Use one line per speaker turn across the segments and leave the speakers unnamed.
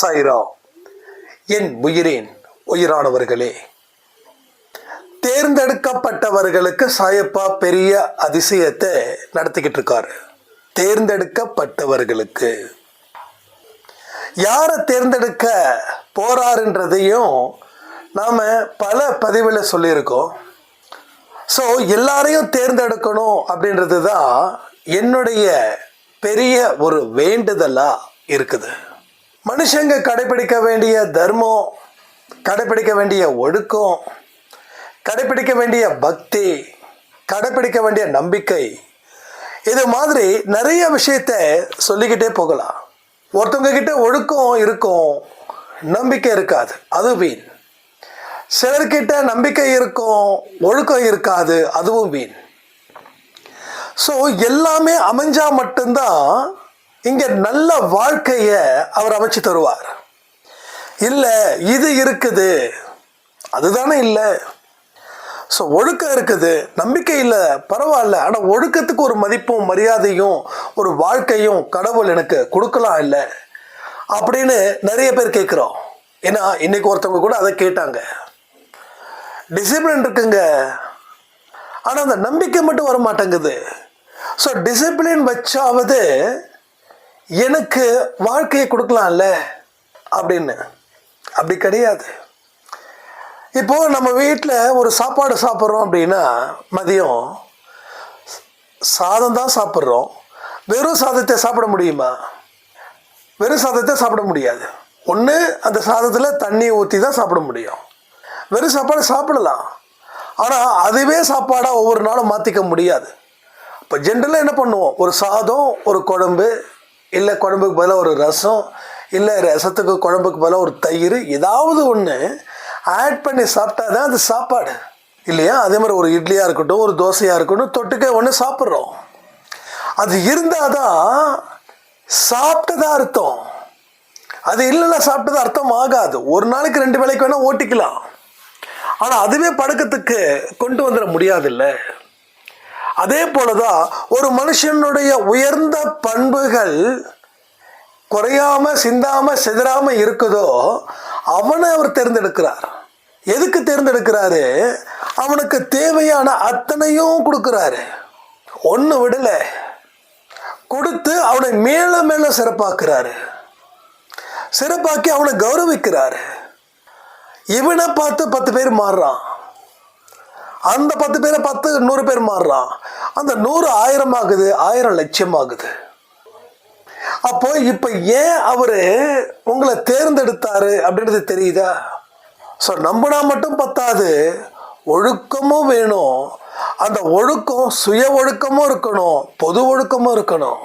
சாயிரா என் உயிரின் உயிரானவர்களே. தேர்ந்தெடுக்கப்பட்டவர்களுக்கு சாயப்பா பெரிய அதிசயத்தை நடத்திக்கிட்டு இருக்காரு தேர்ந்தெடுக்கப்பட்டவர்களுக்கு. யாரை தேர்ந்தெடுக்க போறாருன்றதையும் நாம் பல பதிவில் சொல்லியிருக்கோம். ஸோ எல்லாரையும் தேர்ந்தெடுக்கணும் அப்படின்றது தான் என்னுடைய பெரிய ஒரு வேண்டுதலாக இருக்குது. மனுஷங்க கடைபிடிக்க வேண்டிய தர்மம் கடைபிடிக்க வேண்டிய ஒழுக்கம் கடைபிடிக்க வேண்டிய பக்தி கடைபிடிக்க வேண்டிய நம்பிக்கை இது மாதிரி நிறைய விஷயத்த சொல்லிக்கிட்டே போகலாம். ஒருத்தவங்க கிட்ட ஒழுக்கம் இருக்கும் நம்பிக்கை இருக்காது அது வீண். சிலர்கிட்ட நம்பிக்கை இருக்கும் ஒழுக்கம் இருக்காது அதுவும் வீண். ஸோ எல்லாமே அமைஞ்சா மட்டும்தான் இங்கே நல்ல வாழ்க்கைய அவர் அமைச்சு தருவார். இல்லை இது இருக்குது. அதுதானே இல்லை. ஸோ ஒழுக்கம் இருக்குது. நம்பிக்கை இல்லை. பரவாயில்ல. ஆனால் ஒழுக்கத்துக்கு ஒரு மதிப்பும் மரியாதையும் ஒரு வாழ்க்கையும் கடவுள் எனக்கு கொடுக்கலாம் இல்லை. அப்படின்னு நிறைய பேர் கேட்குறோம். ஏன்னா இன்னைக்கு ஒருத்தவங்க கூட அதை கேட்டாங்க. டிசிப்ளின் இருக்குங்க. ஆனால் அந்த நம்பிக்கை மட்டும் வர மாட்டேங்குது ஸோ டிசிப்ளின் வச்சாவது எனக்கு வாழ்க்கையை கொடுக்கலாம்ல? அப்படின்னு. அப்படி கிடையாது. இப்போ நம்ம வீட்டில் ஒரு சாப்பாடு சாப்பிட்றோம் அப்படின்னா மதியம் சாதம் தான் சாப்பிட்றோம். வெறும் சாதத்தை சாப்பிட முடியுமா? வெறும் சாதத்தை சாப்பிட முடியாது. ஒன்று அந்த சாதத்தில் தண்ணி ஊற்றி தான் சாப்பிட முடியும். வெறும் சாப்பாடு சாப்பிடலாம். ஆனால் அதுவே சாப்பாடாக ஒவ்வொரு நாளும் மாற்றிக்க முடியாது. இப்போ ஜென்ரலாக என்ன பண்ணுவோம்? ஒரு சாதம் ஒரு குழம்பு இல்லை குழம்புக்கு பதிலாக ஒரு ரசம் இல்லை ரசத்துக்கு குழம்புக்கு பதிலாக ஒரு தயிர் ஏதாவது ஒன்று ஆட் பண்ணி சாப்பிட்டா தான் அது சாப்பாடு. இல்லையா? அதே மாதிரி ஒரு இட்லியாக இருக்கட்டும் ஒரு தோசையாக இருக்கட்டும் தொட்டுக்க ஒன்று சாப்பிட்றோம். அது இருந்தால் தான் சாப்பிட்டதா அர்த்தம். அது இல்லைன்னா சாப்பிட்டது அர்த்தம் ஆகாது. ஒரு நாளைக்கு ரெண்டு வேளைக்கு வேணால் ஓட்டிக்கலாம். ஆனால் அதுவே பழக்கத்துக்கு கொண்டு வந்துட முடியாதுல்ல. அதே போலதான் ஒரு மனுஷனுடைய உயர்ந்த பண்புகள் குறையாம சிந்தாம சிதறாம இருக்குதோ அவனை அவர் தேர்ந்தெடுக்கிறார். எதுக்கு தேர்ந்தெடுக்கிறாரு? அவனுக்கு தேவையான அத்தனையும் கொடுக்கிறாரு. ஒன்று விடல. கொடுத்து அவனை மேல மேல சிறப்பாக்குறாரு. சிறப்பாக்கி அவனை கௌரவிக்கிறாரு. இவனை பார்த்து பத்து பேர் மாறுறான். அந்த பத்து பேரை பத்து நூறு பேர் மாறுறான். அந்த நூறு ஆயிரம் ஆகுது ஆயிரம் லட்சம் ஆகுது. அப்போ இப்போ ஏன் அவர் உங்களை தேர்ந்தெடுத்தாரு அப்படின்றது தெரியுதா? ஸோ நம்பினா மட்டும் பத்தாது. ஒழுக்கமும் வேணும். அந்த ஒழுக்கம் சுய ஒழுக்கமும் இருக்கணும். பொது ஒழுக்கமும் இருக்கணும்.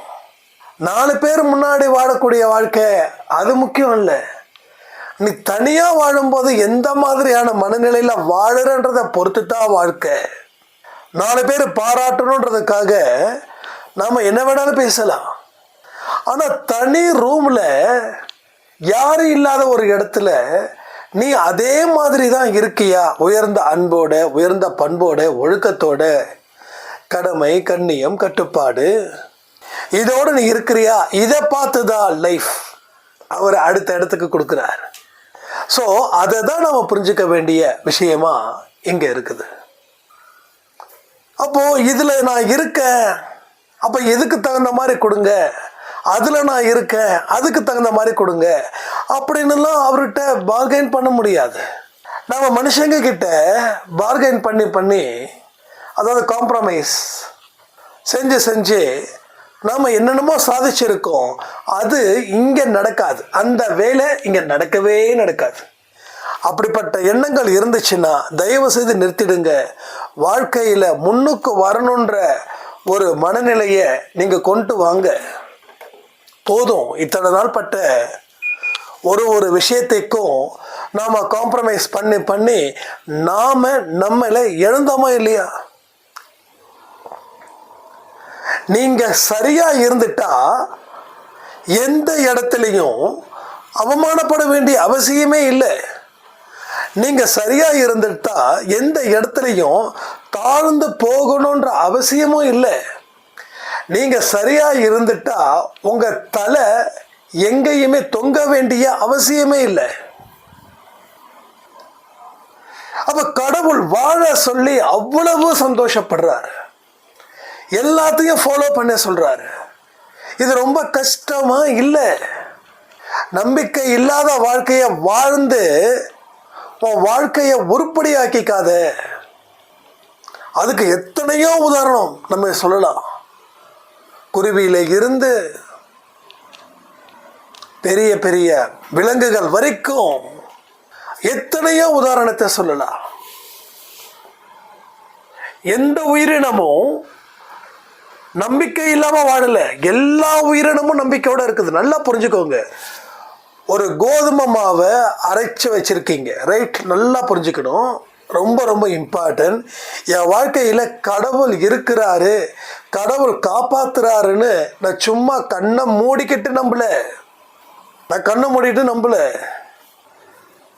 நாலு பேர் முன்னாடி வாழக்கூடிய வாழ்க்கை அது முக்கியம் இல்லை. நீ தனியாக வாழும்போது எந்த மாதிரியான மனநிலையில் வாழுறன்றதை பொறுத்து தான் வாழ்க்கை. நாலு பேர் பாராட்டணுன்றதுக்காக நாம என்ன வேணாலும் பேசலாம். ஆனால் தனி ரூமில் யாரும் இல்லாத ஒரு இடத்துல நீ அதே மாதிரி தான் இருக்கியா? உயர்ந்த அன்போட உயர்ந்த பண்போட ஒழுக்கத்தோட கடமை கண்ணியம் கட்டுப்பாடு. இதோடு நீ இருக்கிறியா? இதை பார்த்து தான் லைஃப் அவர் அடுத்த இடத்துக்கு கொடுக்குறாரு. ஸோ அதை தான் நம்ம புரிஞ்சுக்க வேண்டிய விஷயமா இங்கே இருக்குது. அப்போ இதில் நான் இருக்கேன் அப்போ எதுக்கு தகுந்த மாதிரி கொடுங்க? அதில் நான் இருக்கேன் அதுக்கு தகுந்த மாதிரி கொடுங்க. அப்படின்னுலாம் அவர்கிட்ட பார்கெயின் பண்ண முடியாது. நம்ம மனுஷங்க கிட்ட பார்கெயின் பண்ணி பண்ணி அதாவது காம்ப்ரமைஸ் செஞ்சு செஞ்சு நாம் என்னென்னமோ சாதிச்சிருக்கோம். அது இங்கே நடக்காது. அந்த வேலை இங்கே நடக்கவே நடக்காது. அப்படிப்பட்ட எண்ணங்கள் இருந்துச்சுன்னா தயவு செய்து நிறுத்திடுங்க. வாழ்க்கையில் முன்னுக்கு வரணுன்ற ஒரு மனநிலையை நீங்கள் கொண்டு வாங்க. போதும். இத்தனை நாள் பட்ட ஒரு ஒரு விஷயத்தைக்கும் நாம் காம்ப்ரமைஸ் பண்ணி பண்ணி நாம் நம்மளை எழுந்தோமா இல்லையா? நீங்கள் சரியாக இருந்துட்டா எந்த இடத்துலையும் அவமானப்பட வேண்டிய அவசியமே இல்லை. நீங்கள் சரியாக இருந்துட்டா எந்த இடத்துலையும் தாழ்ந்து போகணுன்ற அவசியமும் இல்லை. நீங்கள் சரியாக இருந்துட்டா உங்கள் தலை எங்கேயுமே தொங்க வேண்டிய அவசியமே இல்லை. அப்ப கடவுள் வாழ சொல்லி அவ்வளவு சந்தோஷப்படுறாரு. எல்லாத்தையும் ஃபாலோ பண்ண சொல்கிறாரு இது ரொம்ப கஷ்டமா இல்லை. நம்பிக்கை இல்லாத வாழ்க்கையை வாழ்ந்து உன் வாழ்க்கையை உருப்படியாக்கிக்காத. அதுக்கு எத்தனையோ உதாரணம் நம்ம சொல்லலாம். குருவியில் இருந்து பெரிய பெரிய விலங்குகள் வரைக்கும் எத்தனையோ உதாரணத்தை சொல்லலாம். எந்த உயிரினமும் நம்பிக்கை இல்லாம வாழல. எல்லா உயிரினமும் நம்பிக்கையோட இருக்குது. நல்லா புரிஞ்சுக்கோங்க. ஒரு கோதுமை மாவை அரைச்சு வச்சிருக்கீங்க. ரைட் நல்லா புரிஞ்சுக்கணும். ரொம்ப ரொம்ப இம்பார்ட்டன்ட் என் வாழ்க்கையில் கடவுள் இருக்கிறாரு. கடவுள் காப்பாத்துறாருன்னு நான் சும்மா கண்ணை மூடிக்கிட்டு நம்பல. நான் கண்ணை மூடிட்டு நம்பல.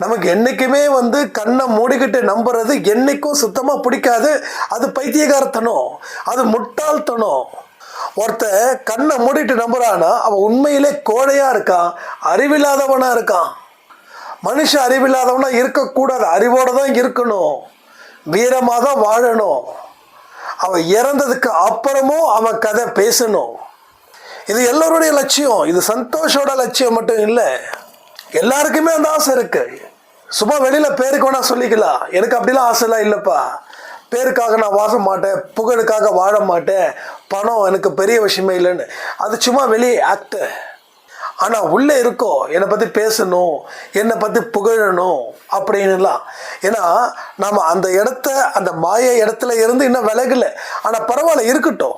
நமக்கு என்னைக்குமே வந்து கண்ணை மூடிக்கிட்டு நம்புறது என்னைக்கும் சுத்தமாக பிடிக்காது. அது பைத்தியகாரத்தனம். அது முட்டாள்தனம். ஒருத்த கண்ணை மூடிட்டு நம்புறானா அவன் உண்மையிலே கோழையாக இருக்கான் அறிவில்லாதவனாக இருக்கான். மனுஷன் அறிவில்லாதவனா இருக்கக்கூடாது. அறிவோடு தான் இருக்கணும். வீரமாக தான் வாழணும். அவன் இறந்ததுக்கு அப்புறமும் அவன் கதை பேசணும். இது எல்லோருடைய லட்சியம். இது சந்தோஷோட லட்சியம் மட்டும் இல்லை. எல்லாருக்குமே அந்த ஆசை இருக்குது சும்மா வெளியில பேருக்கு வேணா சொல்லிக்கலாம். எனக்கு அப்படிலாம் ஆசைலாம் இல்லைப்பா. பேருக்காக நான் வாழ மாட்டேன். புகழுக்காக வாழ மாட்டேன். பணம் எனக்கு பெரிய விஷயமே இல்லைன்னு. அது சும்மா வெளியே ஆக்டு ஆனால் உள்ளே இருக்கோ என்னை பற்றி பேசணும் என்னை பற்றி புகழணும் அப்படின்னுலாம். ஏன்னா நாம் அந்த இடத்த அந்த மாய இடத்துல இருந்து இன்னும் விலகலை. ஆனால் பரவாயில்ல இருக்கட்டும்.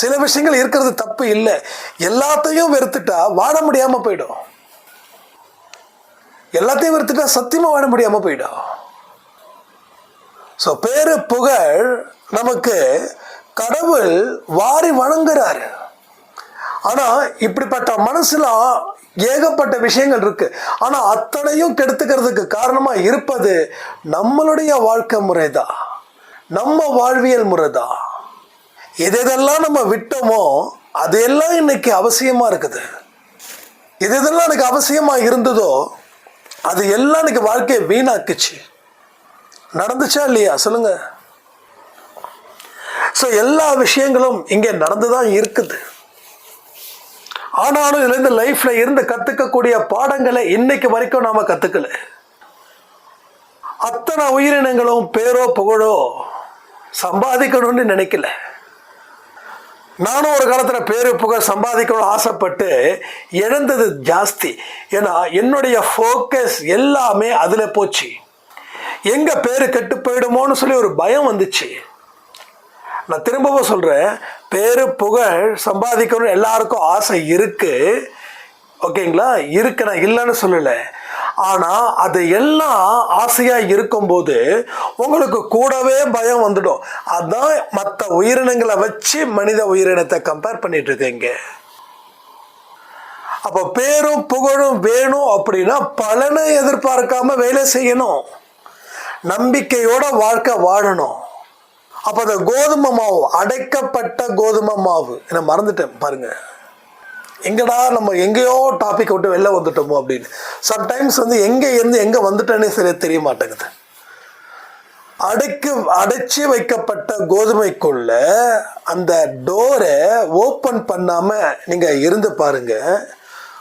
சில விஷயங்கள் இருக்கிறது தப்பு இல்லை. எல்லாத்தையும் வெறுத்துட்டா வாழ முடியாமல் போயிடும். எல்லாத்தையும் வெறுத்துட்டா சத்தியமாக வாழ முடியாமல் போயிடும். ஸோ பேரு புகழ் நமக்கு கடவுள் வாரி வழங்குறாரு ஆனால் இப்படிப்பட்ட மனசில் ஏகப்பட்ட விஷயங்கள் இருக்கு. ஆனால் அத்தனையும் கெடுத்துக்கிறதுக்கு காரணமாக இருப்பது நம்மளுடைய வாழ்க்கை முறை தான் நம்ம வாழ்வியல் முறைதான் எது எதெல்லாம் நம்ம விட்டோமோ அதெல்லாம் இன்னைக்கு அவசியமாக இருக்குது. எது எதெல்லாம் எனக்கு அவசியமாக இருந்ததோ அது எல்லாம் இன்னைக்கு வாழ்க்கையை வீணாக்குச்சு. நடந்துச்சா இல்லையா? சொல்லுங்க. ஸோ எல்லா விஷயங்களும் இங்கே நடந்து தான் இருக்குது. ஆனாலும் இதுலேருந்து லைஃப்ல இருந்து கத்துக்கக்கூடிய பாடங்களை இன்னைக்கு வரைக்கும் நாம கத்துக்கல. அத்தனை உயிரினங்களும் பேரோ புகழோ சம்பாதிக்கணும்னு நினைக்கல. நானும் ஒரு காலத்தில் பேரு புகழ் சம்பாதிக்கணும்னு ஆசைப்பட்டு இழந்தது ஜாஸ்தி. ஏன்னா என்னுடைய ஃபோக்கஸ் எல்லாமே அதில் போச்சு. எங்கே பேர் கெட்டு போயிடுமோன்னு சொல்லி ஒரு பயம் வந்துச்சு. நான் திரும்பவும் சொல்கிறேன் பேரு புகழ் சம்பாதிக்கணும்னு எல்லாருக்கும் ஆசை இருக்குது ஓகேங்களா? இருக்கு நான் இல்லைன்னு சொல்லலை. ஆனால் அது எல்லாம் ஆசையாக இருக்கும்போது உங்களுக்கு கூடவே பயம் வந்துடும். அதான் மற்ற உயிரினங்களை வச்சு மனித உயிரினத்தை கம்பேர் பண்ணிட்டு இருக்கீங்க. அப்போ பேரும் புகழும் வேணும் அப்படின்னா பலனை எதிர்பார்க்காம வேலை செய்யணும். நம்பிக்கையோட வாழ்க்கை வாழணும். அப்போ அந்த கோதுமை மாவு அடைக்கப்பட்ட கோதுமை மாவு. என்ன மறந்துட்டேன் பாருங்கள் எங்கடா நம்ம எங்கேயோ டாபிக் விட்டு வெளில வந்துட்டோமோ அப்படின்னு. சம்டைம்ஸ் வந்து எங்கே இருந்து எங்கே வந்துட்டேன்னே சரியா தெரிய மாட்டேங்குது. அடைக்கு அடைச்சி வைக்கப்பட்ட கோதுமைக்குள்ள அந்த டோரை ஓப்பன் பண்ணாமல் நீங்கள் இருந்து பாருங்க.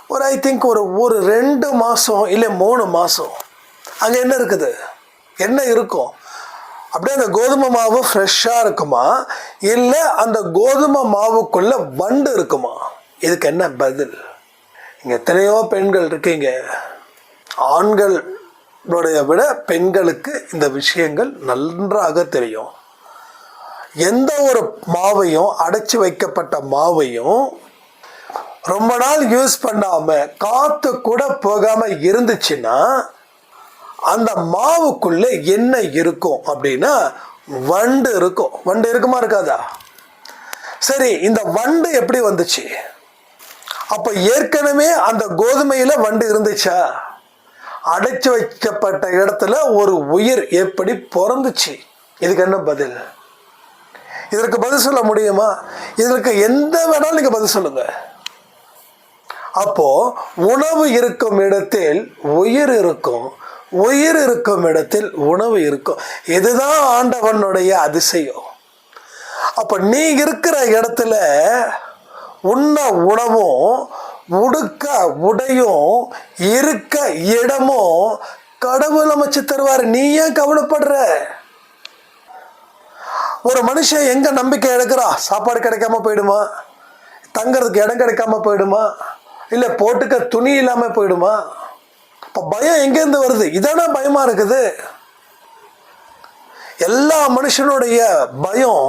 ஒரு ஐ திங்க் ஒரு ஒரு ரெண்டு மாதம் இல்லை மூணு மாதம் அங்கே என்ன இருக்குது? என்ன இருக்கும்? அப்படியே அந்த கோதுமை மாவு ஃப்ரெஷ்ஷாக இருக்குமா? இல்லை அந்த கோதுமை மாவுக்குள்ளே வண்டு இருக்குமா? இதுக்கு என்ன பதில்? இங்கே எத்தனையோ பெண்கள் இருக்கீங்க. ஆண்களுடைய விட பெண்களுக்கு இந்த விஷயங்கள் நன்றாக தெரியும். எந்த ஒரு மாவையும் அடைச்சி வைக்கப்பட்ட மாவையும் ரொம்ப நாள் யூஸ் பண்ணாமல் காற்று கூட போகாமல் இருந்துச்சுன்னா அந்த மாவுக்குள்ளே என்ன இருக்கும் அப்படின்னா வண்டு இருக்கும். வண்டு இருக்குமா இருக்காதா? சரி இந்த வண்டு எப்படி வந்துச்சு? அப்ப ஏற்கனவே அந்த கோதுமையில வண்டு இருந்துச்சா? அடைச்சு வைக்கப்பட்ட இடத்துல ஒரு உயிர் எப்படி பிறந்துச்சு? இதுக்கு என்ன பதில்? இதற்கு பதில் சொல்ல முடியுமா? இதற்கு எந்த வேணாலும் நீங்க பதில் சொல்லுங்க. அப்போ உணவு இருக்கும் இடத்தில் உயிர் இருக்கும் உயிர் இருக்கும் இடத்தில் உணவு இருக்கும். இதுதான் ஆண்டவனுடைய அதிசயம். அப்ப நீ இருக்கிற இடத்துல உண்ண உணவும் உடுக்க உடையும் இருக்க இடமும் கடவுள் அமைச்சு தருவார். நீ ஏன் கவலைப்படுற? ஒரு மனுஷன் எங்க நம்பிக்கை எடுக்கிறா சாப்பாடு கிடைக்காம போயிடுமா? தங்கிறதுக்கு இடம் கிடைக்காம போயிடுமா? இல்லை போட்டுக்க துணி இல்லாமல் போயிடுமா? இப்போ பயம் எங்கேருந்து வருது? இதானே பயமாக இருக்குது. எல்லா மனுஷனுடைய பயம்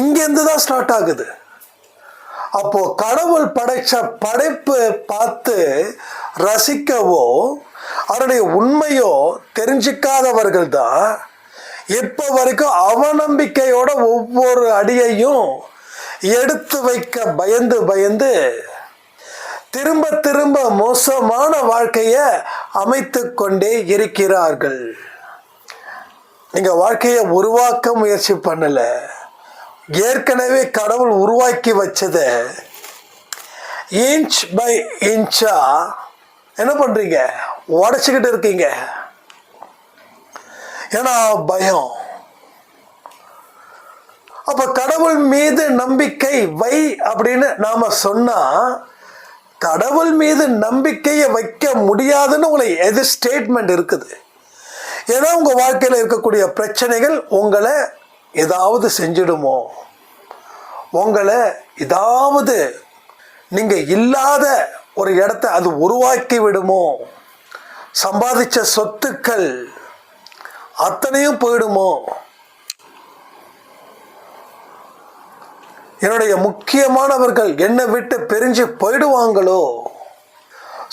இங்கேருந்து தான் ஸ்டார்ட் ஆகுது. அப்போ கடவுள் படைச்ச படைப்பு பார்த்து ரசிக்கவோ அவருடைய உண்மையோ தெரிஞ்சிக்காதவர்கள் தான் இப்போ வரைக்கும் அவநம்பிக்கையோட ஒவ்வொரு அடியையும் எடுத்து வைக்க பயந்து பயந்து திரும்ப திரும்ப மோசமான வாழ்க்கையை அமைத்து கொண்டே இருக்கிறார்கள். நீங்க வாழ்க்கையை உருவாக்க முயற்சி பண்ணலை. ஏற்கனவே கடவுள் உருவாக்கி வச்சதை இன்ச் பை இன்ச்சா என்ன பண்றீங்க? உடச்சிக்கிட்டு இருக்கீங்க. ஏன்னா பயம். அப்ப கடவுள் மீது நம்பிக்கை வை அப்படின்னு நாம சொன்னா கடவுள் மீது நம்பிக்கையை வைக்க முடியாதுன்னு உங்களை எது ஸ்டேட்மெண்ட் இருக்குது. ஏன்னா உங்க வாழ்க்கையில் இருக்கக்கூடிய பிரச்சனைகள் உங்களை ஏதாவது செஞ்சிடுமோ? உங்களை ஏதாவது நீங்கள் இல்லாத ஒரு இடத்த அது உருவாக்கி விடுமோ? சம்பாதிச்ச சொத்துக்கள் அத்தனையும் போயிடுமோ? என்னுடைய முக்கியமானவர்கள் என்னை விட்டு பிரிஞ்சு போயிடுவாங்களோ?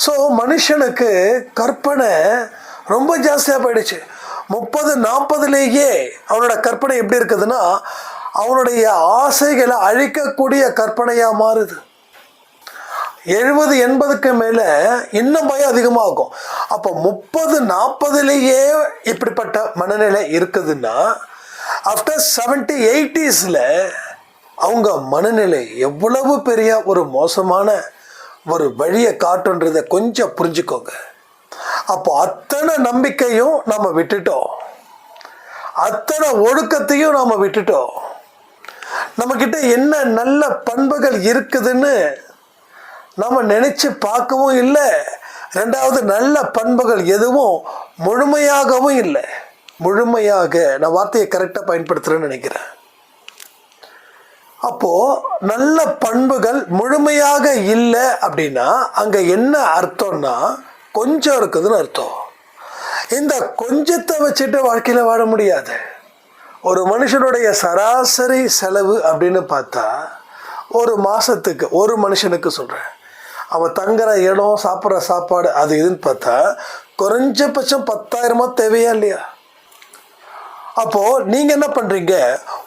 ஸோ மனுஷனுக்கு கற்பனை ரொம்ப ஜாஸ்தியாக போயிடுச்சு. முப்பது நாற்பதுலேயே அவனோட கற்பனை எப்படி இருக்குதுன்னா அவனுடைய ஆசைகளை அழிக்கக்கூடிய கற்பனையாக மாறுது. எழுபது எண்பதுக்கு மேலே இன்னும் பயம் அதிகமாகும். அப்போ முப்பது நாற்பதுலேயே இப்படிப்பட்ட மனநிலை இருக்குதுன்னா ஆஃப்டர் செவன்டி எயிட்டிஸில் அவங்க மனநிலை எவ்வளவு பெரிய ஒரு மோசமான ஒரு வழியை காட்டுன்றதை கொஞ்சம் புரிஞ்சுக்கோங்க. அப்போ அத்தனை நம்பிக்கையும் நம்ம விட்டுட்டோம். அத்தனை ஒழுக்கத்தையும் நாம் விட்டுட்டோம். நம்மக்கிட்ட என்ன நல்ல பண்புகள் இருக்குதுன்னு நம்ம நினச்சி பார்க்கவும் இல்லை. ரெண்டாவது நல்ல பண்புகள் எதுவும் முழுமையாகவும் இல்லை. முழுமையாக நான் வார்த்தையை கரெக்டாக பயன்படுத்துகிறேன்னு நினைக்கிறேன். அப்போது நல்ல பண்புகள் முழுமையாக இல்லை அப்படின்னா அங்கே என்ன அர்த்தம்னா கொஞ்சம் இருக்குதுன்னு அர்த்தம். இந்த கொஞ்சத்தை வச்சுட்டு வாழ்க்கையில் வாழ முடியாது. ஒரு மனுஷனுடைய சராசரி செலவு அப்படின்னு பார்த்தா ஒரு மாதத்துக்கு ஒரு மனுஷனுக்கு சொல்கிறேன் அவன் தங்குற இடம் சாப்பிட்ற சாப்பாடு அது இதுன்னு பார்த்தா குறைஞ்சபட்சம் பத்தாயிரமா தேவையா இல்லையா? அப்போது நீங்கள் என்ன பண்ணுறீங்க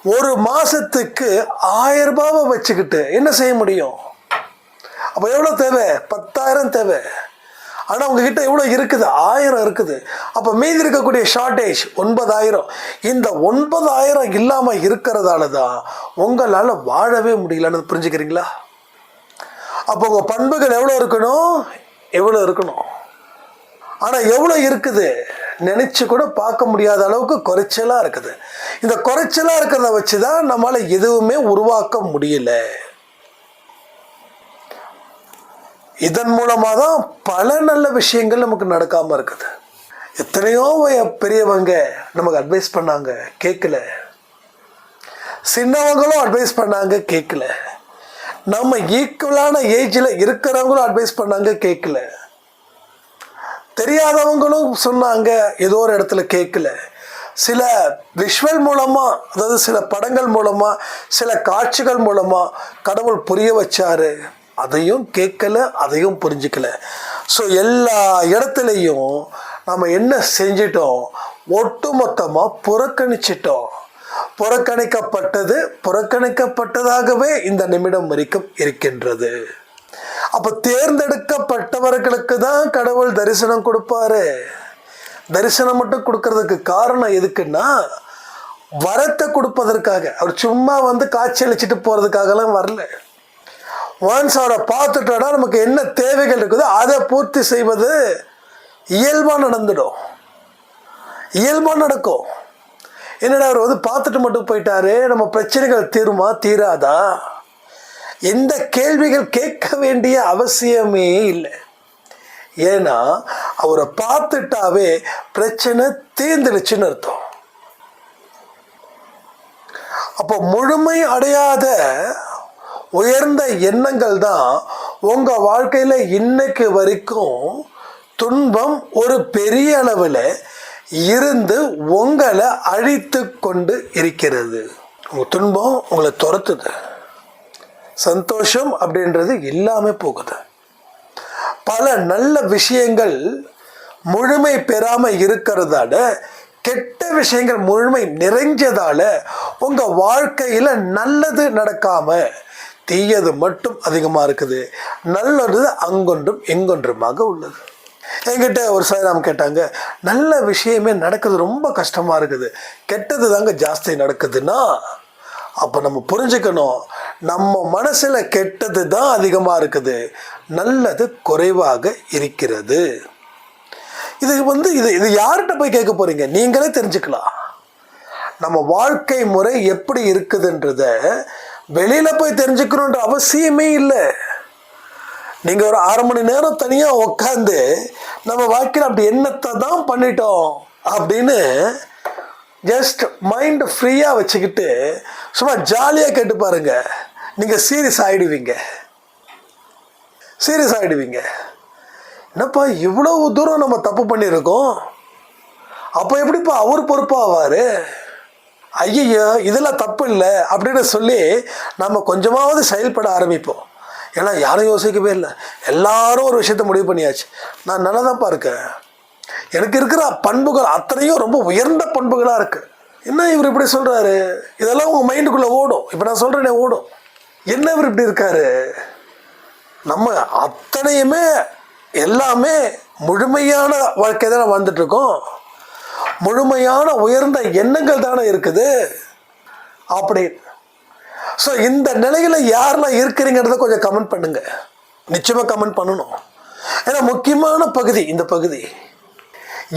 ஒரு மாதத்துக்கு ஆயிரம் ரூபாவை வச்சுக்கிட்டு என்ன செய்ய முடியும்? அப்போ எவ்வளோ தேவை? பத்தாயிரம் தேவை. ஆனால் உங்ககிட்ட எவ்வளோ இருக்குது? ஆயிரம் இருக்குது. அப்போ மீதி இருக்கக்கூடிய ஷார்ட்டேஜ் ஒன்பதாயிரம். இந்த ஒன்பதாயிரம் இல்லாமல் இருக்கிறதால தான் உங்களால் வாழவே முடியலன்னு புரிஞ்சுக்கிறீங்களா? அப்போ உங்கள் பண்புகள் எவ்வளோ இருக்கணும்? எவ்வளோ இருக்கணும். ஆனால் எவ்வளோ இருக்குது? நினச்சி கூட பார்க்க முடியாத அளவுக்கு குறைச்சலாக இருக்குது. இந்த குறைச்சலாக இருக்கிறத வச்சு தான் நம்மளால் எதுவுமே உருவாக்க முடியல. இதன் மூலமாக தான் பல நல்ல விஷயங்கள் நமக்கு நடக்காமல் இருக்குது. எத்தனையோ பெரியவங்க நமக்கு அட்வைஸ் பண்ணாங்க கேட்கல சின்னவங்களும் அட்வைஸ் பண்ணாங்க கேட்கல நம்ம ஈக்குவலான ஏஜில் இருக்கிறவங்களும் அட்வைஸ் பண்ணாங்க கேட்கல தெரியாதவங்களும் சொன்னாங்க ஏதோ ஒரு இடத்துல கேட்கல சில விஷுவல் மூலமாக அதாவது சில படங்கள் மூலமாக சில காட்சிகள் மூலமாக கடவுள் புரிய வச்சாரு. அதையும் கேட்கல அதையும் புரிஞ்சுக்கல. ஸோ எல்லா இடத்துலையும் நம்ம என்ன செஞ்சிட்டோம்? ஒட்டுமொத்தமாக புறக்கணிச்சிட்டோம். புறக்கணிக்கப்பட்டது புறக்கணிக்கப்பட்டதாகவே இந்த நிமிடம் வரைக்கும் இருக்கின்றது. அப்போ தேர்ந்தெடுக்கப்பட்டவர்களுக்கு தான் கடவுள் தரிசனம் கொடுப்பாரு. தரிசனம் மட்டும் கொடுக்கறதுக்கு காரணம் எதுக்குன்னா வரத்தை கொடுப்பதற்காக. அவர் சும்மா வந்து காட்சி அளிச்சுட்டு போகிறதுக்காகலாம் வரல. ஒன்ஸ் அவரை பார்த்துட்டோன்னா நமக்கு என்ன தேவைகள் இருக்குதோ அதை பூர்த்தி செய்வது இயல்பாக நடந்துடும். இயல்பாக நடக்கும். என்னடா அவர் வந்து பார்த்துட்டு மட்டும் போயிட்டாரு? நம்ம பிரச்சனைகள் தீருமா? தீராதா? எந்த கேள்விகள் கேட்க வேண்டிய அவசியமே இல்லை. ஏன்னா அவரை பார்த்துட்டாவே பிரச்சனை தீர்ந்துடுச்சுன்னு அர்த்தம். அப்போ முழுமை அடையாத உயர்ந்த எண்ணங்கள் தான் உங்கள் வாழ்க்கையில் இன்னைக்கு வரைக்கும் துன்பம் ஒரு பெரிய அளவில் இருந்து உங்களை அழித்து கொண்டு இருக்கிறது. உங்கள் துன்பம் உங்களை துரத்துது. சந்தோஷம் அப்படின்றது இல்லாமல் போகுது. பல நல்ல விஷயங்கள் முழுமை பெறாமல் இருக்கிறதால கெட்ட விஷயங்கள் முழுமை நிறைஞ்சதால உங்கள் வாழ்க்கையில் நல்லது நடக்காமல் தீயது மட்டும் அதிகமாக இருக்குது. நல்லது அங்கொன்றும் எங்கொன்றுமாக உள்ளது. என்கிட்ட ஒரு சாய்ராம் கேட்டாங்க நல்ல விஷயமே நடக்குது ரொம்ப கஷ்டமாக இருக்குது. கெட்டது தாங்க ஜாஸ்தி நடக்குதுன்னா? அப்போ நம்ம புரிஞ்சுக்கணும் நம்ம மனசில் கெட்டது தான் அதிகமாக இருக்குது. நல்லது குறைவாக இருக்கிறது. இது வந்து இது இது யார்கிட்ட போய் கேட்க போகிறீங்க நீங்களே தெரிஞ்சுக்கலாம். நம்ம வாழ்க்கை முறை எப்படி இருக்குதுன்றத வெளியில போய் தெரிஞ்சுக்கணுன்ற அவசியமே இல்லை. நீங்க ஒரு அரை மணி நேரம் தனியா உட்காந்து நம்ம வாழ்க்கையில் அப்படி என்னத்தை தான் பண்ணிட்டோம் அப்படின்னு ஜஸ்ட் மைண்ட் ஃப்ரீயாக வச்சுக்கிட்டு சும்மா ஜாலியாக கேட்டு பாருங்க. நீங்கள் சீரியஸ் ஆகிடுவீங்க சீரியஸ் ஆகிடுவீங்க என்னப்பா இவ்வளவு தூரம் நம்ம தப்பு பண்ணியிருக்கோம்? அப்போ எப்படிப்பா அவர் பொறுப்பாவார்? ஐயையோ இதெல்லாம் தப்பு இல்லை அப்படின்னு சொல்லி நம்ம கொஞ்சமாவது செயல்பட ஆரம்பிப்போம். ஏன்னா யாரும் யோசிக்கவே இல்லை. எல்லாரும் ஒரு விஷயத்த முடிவு பண்ணியாச்சு. நான் நல்லதாப்பா இருக்கேன். எனக்கு இருக்கிற பண்புகள் அத்தனையும் ரொம்ப உயர்ந்த பண்புகளாக இருக்குது என்ன இவர் இப்படி சொல்கிறாரு இதெல்லாம் உங்கள் மைண்டுக்குள்ளே ஓடும். இப்போ நான் சொல்கிறேனே ஓடும். என்ன இவர் இப்படி இருக்காரு? நம்ம அத்தனையுமே எல்லாமே முழுமையான வாழ்க்கை தான் வந்துட்டு இருக்கோம். முழுமையான உயர்ந்த எண்ணங்கள் தானே இருக்குது. அப்படி. ஸோ இந்த நிலையில் யாரெல்லாம் இருக்கிறீங்கிறத கொஞ்சம் கமெண்ட் பண்ணுங்க. நிச்சயமாக கமெண்ட் பண்ணணும். ஏன்னா முக்கியமான பகுதி இந்த பகுதி.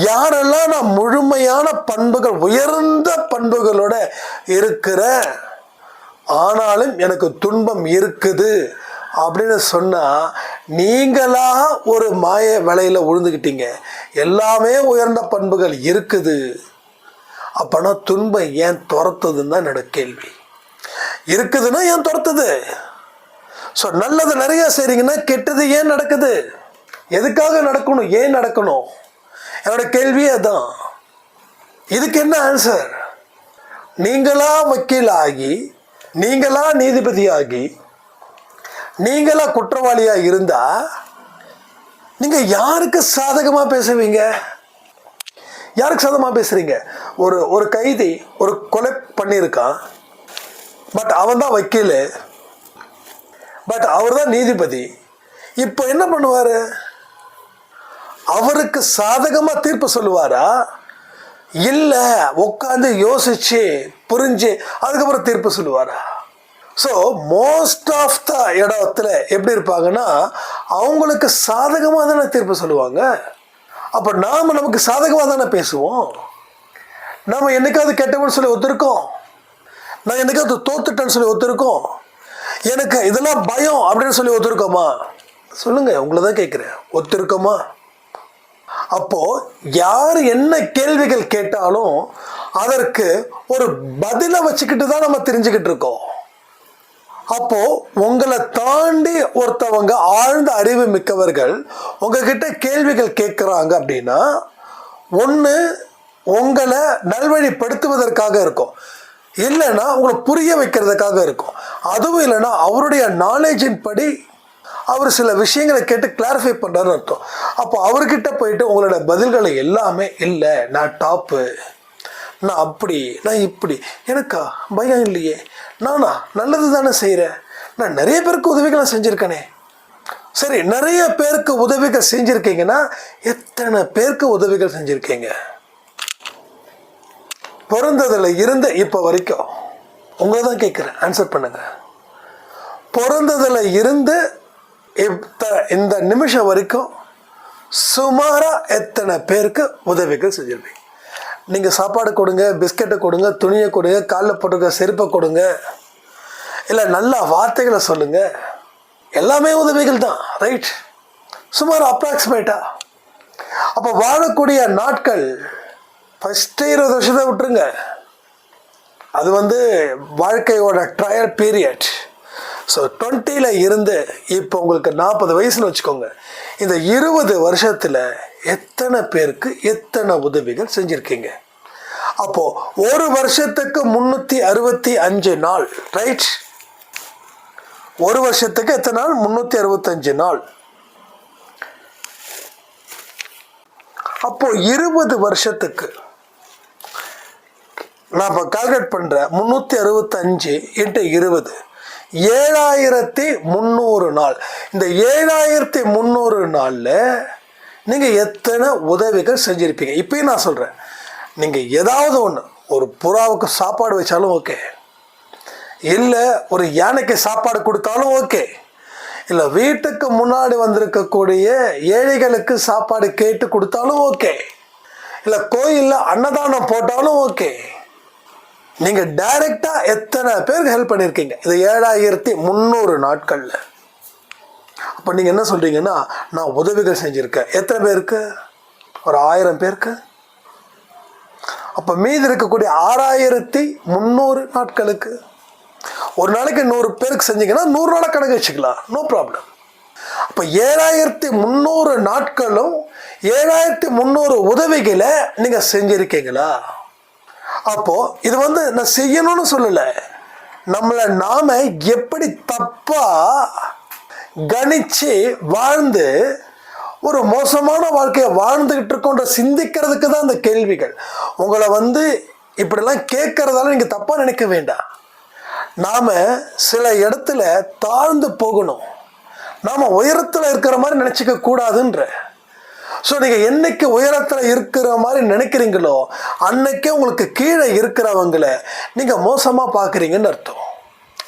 யாரெல்லாம் நான் முழுமையான பண்புகள் உயர்ந்த பண்புகளோட இருக்கிற ஆனாலும் எனக்கு துன்பம் இருக்குது. அப்படின்னு சொன்னால் நீங்களாக ஒரு மாய விலையில் விழுந்துக்கிட்டீங்க எல்லாமே உயர்ந்த பண்புகள் இருக்குது. அப்போனா துன்பம் ஏன் துரத்துதுன்னு தான் என்னோட கேள்வி. இருக்குதுன்னா ஏன் துரத்துது? ஸோ நல்லது நிறைய செய்றீங்கன்னா கெட்டது ஏன் நடக்குது? எதுக்காக நடக்கணும்? ஏன் நடக்கணும்? என்னோட கேள்வியே அதான். இதுக்கு என்ன ஆன்சர் நீங்களா வக்கீல் ஆகி நீங்களா நீதிபதியாகி நீங்களா குற்றவாளியா இருந்தா நீங்க யாருக்கு சாதகமா பேசுவீங்க? யாருக்கு சாதகமா பேசுறீங்க? ஒரு ஒரு கைதி ஒரு கொலை பண்ணியிருக்கான். பட் அவன் தான் வக்கீல். பட் அவர் தான் நீதிபதி. இப்போ என்ன பண்ணுவார்? அவருக்கு சாதகமா தீர்ப்பு சொல்லுவாரா? இல்லை உட்காந்து யோசிச்சு புரிஞ்சு அதுக்கப்புறம் தீர்ப்பு சொல்லுவாரா? ஸோ மோஸ்ட் ஆஃப் த இடத்துல எப்படி இருப்பாங்கன்னா அவங்களுக்கு சாதகமாக தானே தீர்ப்பு சொல்லுவாங்க. அப்போ நாம் நமக்கு சாதகமாக தானே பேசுவோம். நாம் என்னைக்காவது கெட்டவன் சொல்லி ஒத்துருக்கோம். நான் என்னைக்காவது தோத்துட்டேன்னு சொல்லி ஒத்துருக்கோம். எனக்கு இதெல்லாம் பயம் அப்படின்னு சொல்லி ஒத்துருக்கோமா? சொல்லுங்க உங்களை தான் கேட்குறேன். ஒத்துருக்கோமா? அப்போ யார் என்ன கேள்விகள் கேட்டாலும் அதற்கு ஒரு பதிலை வச்சுக்கிட்டு தான் நம்ம தெரிஞ்சுக்கிட்டு இருக்கோம். அப்போ உங்களை தாண்டி ஒருத்தவங்க ஆழ்ந்த அறிவு மிக்கவர்கள் உங்ககிட்ட கேள்விகள் கேட்குறாங்க அப்படின்னா ஒன்று உங்களை நல்வழிப்படுத்துவதற்காக இருக்கும். இல்லைன்னா உங்களை புரிய வைக்கிறதுக்காக இருக்கும். அதுவும் இல்லைன்னா அவருடைய நாலேஜின் படி அவர் சில விஷயங்களை கேட்டு கிளாரிஃபை பண்ணுறாருன்னு அர்த்தம். அப்போ அவர்கிட்ட போயிட்டு உங்களோட பதில்களை எல்லாமே இல்லை நான் டாப்பு நான் அப்படி நான் இப்படி. எனக்கா பயம் இல்லையே. நானா நல்லது தானே செய்கிறேன் நான் நிறைய பேருக்கு உதவிகளை செஞ்சுருக்கேனே. சரி நிறைய பேருக்கு உதவிகள் செஞ்சுருக்கீங்கன்னா எத்தனை பேருக்கு உதவிகள் செஞ்சுருக்கீங்க? பிறந்ததில் இருந்து இப்போ வரைக்கும் உங்களை தான் கேட்குறேன் ஆன்சர் பண்ணுங்கள் பிறந்ததில் இருந்து இத்த- இந்த நிமிஷம் வரைக்கும் சுமாராக எத்தனை பேருக்கு உதவிகள் செஞ்சுருப்பீங்க? நீங்கள் சாப்பாடு கொடுங்க பிஸ்கெட்டை கொடுங்க துணியை கொடுங்க காலில் போட்டுக்க செருப்பை கொடுங்க. இல்லை நல்ல வார்த்தைகளை சொல்லுங்கள் எல்லாமே உதவிகள் தான் ரைட் சுமார் அப்ராக்சிமேட்டாக அப்போ வாழக்கூடிய நாட்கள் ஃபஸ்ட்டு இருபது வருஷத்தை விட்டுருங்க. அது வந்து வாழ்க்கையோட ட்ரையல் பீரியட் ஸோ டுவெண்ட்டியில் இருந்து இப்போ உங்களுக்கு நாற்பது வயசுன்னு வச்சுக்கோங்க. இந்த இருபது வருஷத்தில் எத்தனை பேருக்கு எத்தனை உதவிகள் செஞ்சுருக்கீங்க? அப்போது ஒரு வருஷத்துக்கு முந்நூற்றி அறுபத்தி அஞ்சு நாள் ரைட் ஒரு வருஷத்துக்கு எத்தனை நாள்? முந்நூற்றி அறுபத்தஞ்சு நாள். அப்போ இருபது வருஷத்துக்கு நான் இப்போ கால்குலேட் பண்ணுறேன் முந்நூற்றி அறுபத்தஞ்சு இன்ட்டு இருபது. ஏழாயிரத்தி முந்நூறு நாள். இந்த ஏழாயிரத்தி முந்நூறு நாளில் நீங்கள் எத்தனை உதவிகள் செஞ்சுருப்பீங்க? இப்பயும் நான் சொல்கிறேன் நீங்கள் ஏதாவது ஒன்று ஒரு புறாவுக்கு சாப்பாடு வச்சாலும் ஓகே. இல்லை ஒரு யானைக்கு சாப்பாடு கொடுத்தாலும் ஓகே. இல்லை வீட்டுக்கு முன்னாடி வந்திருக்கக்கூடிய ஏழைகளுக்கு சாப்பாடு கேட்டு கொடுத்தாலும் ஓகே. இல்லை கோயிலில் அன்னதானம் போட்டாலும் ஓகே. நீங்கள் டைரெக்டாக எத்தனை பேருக்கு ஹெல்ப் பண்ணியிருக்கீங்க இது ஏழாயிரத்தி முந்நூறு நாட்களில். அப்போ நீங்கள் என்ன சொல்கிறீங்கன்னா நான் உதவிகள் செஞ்சுருக்கேன். எத்தனை பேருக்கு? ஒரு ஆயிரம் பேருக்கு? அப்போ மீதி இருக்கக்கூடிய ஆறாயிரத்தி முந்நூறு நாட்களுக்கு. ஒரு நாளைக்கு நூறு பேருக்கு செஞ்சீங்கன்னா நூறு நாளை கணக்கு வச்சுக்கலாம். நோ ப்ராப்ளம் அப்போ ஏழாயிரத்தி முந்நூறு நாட்களும் ஏழாயிரத்தி முந்நூறு உதவிகளை நீங்கள் செஞ்சுருக்கீங்களா? அப்போது இது வந்து நான் செய்யணும்னு சொல்லலை. நம்மளை நாம் எப்படி தப்பாக கணிச்சு வாழ்ந்து ஒரு மோசமான வாழ்க்கையை வாழ்ந்துகிட்டு இருக்கோன்ற சிந்திக்கிறதுக்கு தான் அந்த கேள்விகள். உங்களை வந்து இப்படிலாம் கேட்கறதால நீங்கள் தப்பாக நினைக்க வேண்டாம். நாம் சில இடத்துல தாழ்ந்து போகணும். நாம் உயரத்தில் இருக்கிற மாதிரி நினச்சிக்க கூடாதுன்ற. ஸோ நீங்கள் என்னைக்கு உயரத்தில் இருக்கிற மாதிரி நினைக்கிறீங்களோ அன்னைக்கே உங்களுக்கு கீழே இருக்கிறவங்கள நீங்கள் மோசமாக பார்க்குறீங்கன்னு அர்த்தம்.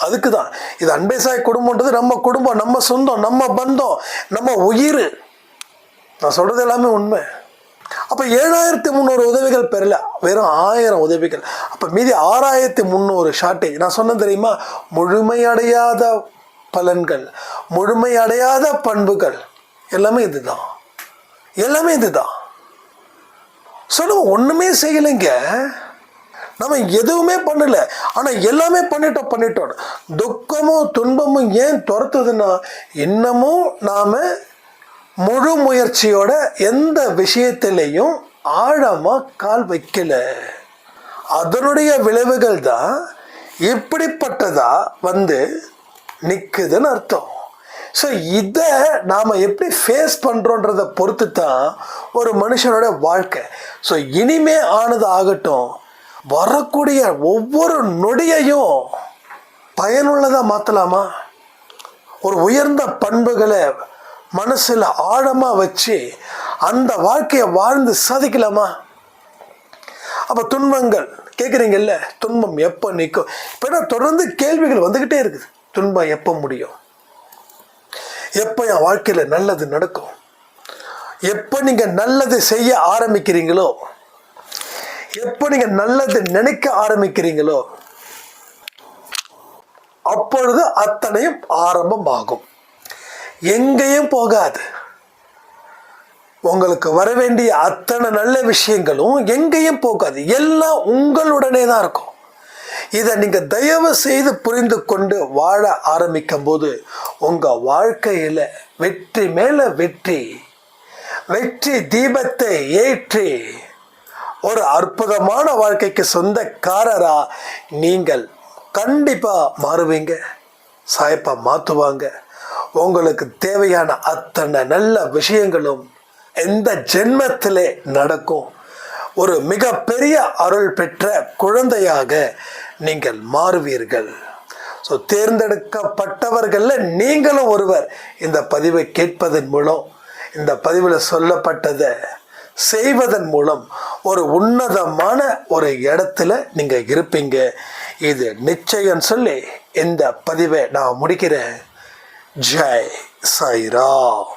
அதுக்கு தான் இது அன்பேசாய் குடும்பன்றது நம்ம குடும்பம் நம்ம சொந்தம் நம்ம பந்தம் நம்ம உயிர். நான் சொல்கிறது எல்லாமே உண்மை. அப்போ ஏழாயிரத்தி முந்நூறு உதவிகள் பெறல. வெறும் ஆயிரம் உதவிகள். அப்போ மீதி ஆறாயிரத்தி முந்நூறு ஷார்ட்டேஜ் நான் சொன்னேன் தெரியுமா? முழுமையடையாத பலன்கள் முழுமையடையாத பண்புகள். எல்லாமே இதுதான். எல்லாமே இதுதான். ஸோ ஒன்றுமே செய்யலைங்க. நம்ம எதுவுமே பண்ணல. ஆனால் எல்லாமே பண்ணிட்டோம் பண்ணிட்டோம். துக்கமும் துன்பமும் ஏன் துரத்துதுன்னா இன்னமும் நாம் முழு முயற்சியோட எந்த விஷயத்திலையும் ஆழமாக கால் வைக்கல. அதனுடைய விளைவுகள் தான் இப்படிப்பட்டதா வந்து நிற்குதுன்னு அர்த்தம். ஸோ இதை நாம் எப்படி ஃபேஸ் பண்ணுறோன்றதை பொறுத்து தான் ஒரு மனுஷனோட வாழ்க்கை. ஸோ இனிமே ஆனது ஆகட்டும் வரக்கூடிய ஒவ்வொரு நொடியையும் பயனுள்ளதாக மாற்றலாமா ஒரு உயர்ந்த பண்புகளை மனசில் ஆழமாக வச்சு அந்த வாழ்க்கையை வாழ்ந்து சாதிக்கலாமா? அப்போ துன்பங்கள் கேட்குறீங்கல்ல துன்பம் எப்போ நிற்கும் இப்போ தொடர்ந்து கேள்விகள் வந்துக்கிட்டே இருக்குது. துன்பம் எப்போ முடியும்? எப்போ என் வாழ்க்கையில் நல்லது நடக்கும்? எப்போ நீங்கள் நல்லது செய்ய ஆரம்பிக்கிறீங்களோ எப்போ நீங்கள் நல்லது நினைக்க ஆரம்பிக்கிறீங்களோ அப்பொழுது அத்தனையும் ஆரம்பமாகும். எங்கேயும் போகாது. உங்களுக்கு வர வேண்டிய அத்தனை நல்ல விஷயங்களும் எங்கேயும் போகாது. எல்லாம் உங்களுடனே தான் இருக்கும். இதை நீங்கள் தயவு செய்து புரிந்து கொண்டு வாழ ஆரம்பிக்கும் போது உங்கள் வாழ்க்கையில் வெற்றி மேலே வெற்றி வெற்றி தீபத்தை ஏற்றி ஒரு அற்புதமான வாழ்க்கைக்கு சொந்தக்காரரா நீங்கள் கண்டிப்பாக மாறுவீங்க. சாயப்பா மாற்றுவாங்க உங்களுக்கு தேவையான அத்தனை நல்ல விஷயங்களும் எந்த ஜென்மத்திலே நடக்கும். ஒரு மிகப்பெரிய அருள் பெற்ற குழந்தையாக நீங்கள் மாறுவீர்கள். ஸோ தேர்ந்தெடுக்கப்பட்டவர்களில் நீங்களும் ஒருவர் இந்த பதிவை கேட்பதன் மூலம் இந்த பதிவில் சொல்லப்பட்டதை செய்வதன் மூலம் ஒரு உன்னதமான ஒரு இடத்துல நீங்கள் இருப்பீங்க. இது நிச்சயம் சொல்லி இந்த பதிவை நான் முடிக்கிறேன். ஜெய் சாய்ராம்.